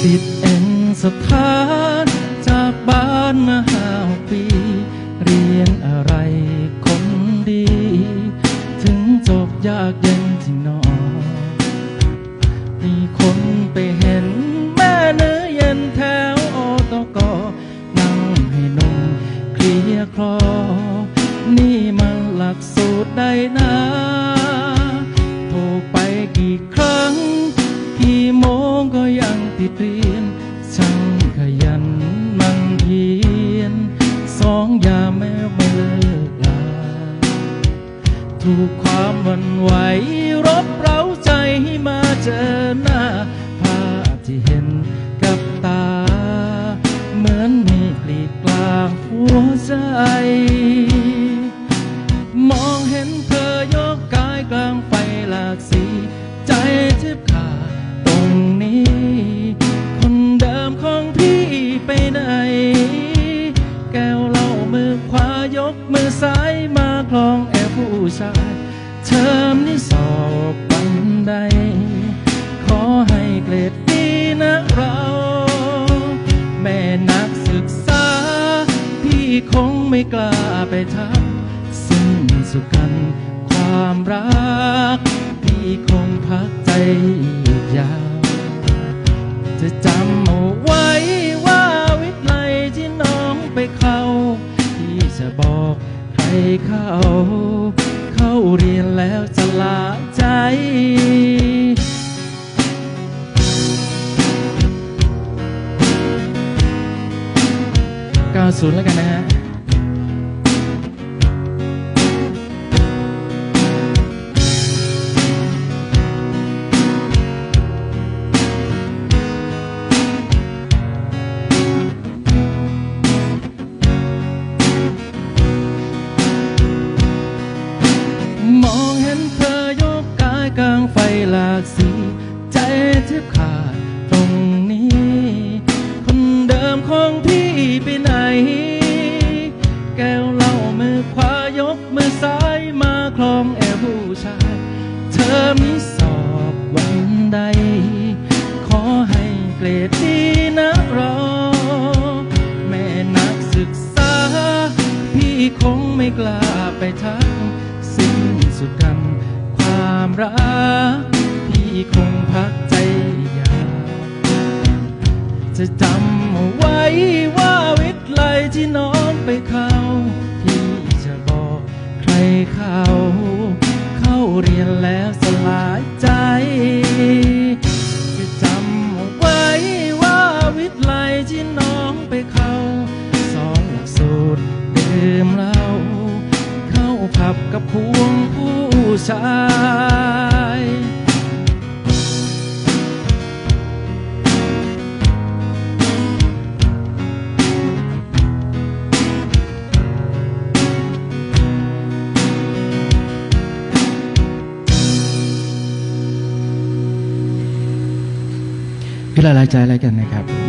สิทธิ์เอ็นสถานจากบ้านมาห้าปี เรียนอะไรคนดี ถึงจบยากเย็นที่นอนมีคนไปเห็นแม่เนื้อเย็นแถวโอตกนั่งให้นมเคลียคลอ องยามแม้ไม่เลิกลาถูกความวันไหวรบเร้าใจให้มาเจอหน้า ภาพที่เห็นกับตา เหมือนมีกลีดกลางหัวใจ ชายเทอมนี้สอบบันได ขอให้เกรดดีนะเรา แม่นักศึกษา พี่คงไม่กล้าไปทักสิ้นสุดกันความรัก พี่คงพักใจอีกยาว จะจำเอาไว้ว่าวิทย์ไลที่น้องไปเข้าพี่จะบอกใครเข้า เข้าเรียนแล้วจะลาใจ ก้าวศูนย์แล้วกันนะฮะ เกรดดีนะรอแม่นักศึกษา พี่คงไม่กล้าไปทัก สิ้นสุดกันความรัก พี่คงพักใจยาวจะจำเอาไว้ว่าวิทย์ไลที่น้องไปเข้า พี่จะบอกใครเข้าเข้าเรียนแล้วสลา ดื่มเหล้าเข้าผับกับพวงผู้ชายพี่ละลายใจอะไรกันนะครับ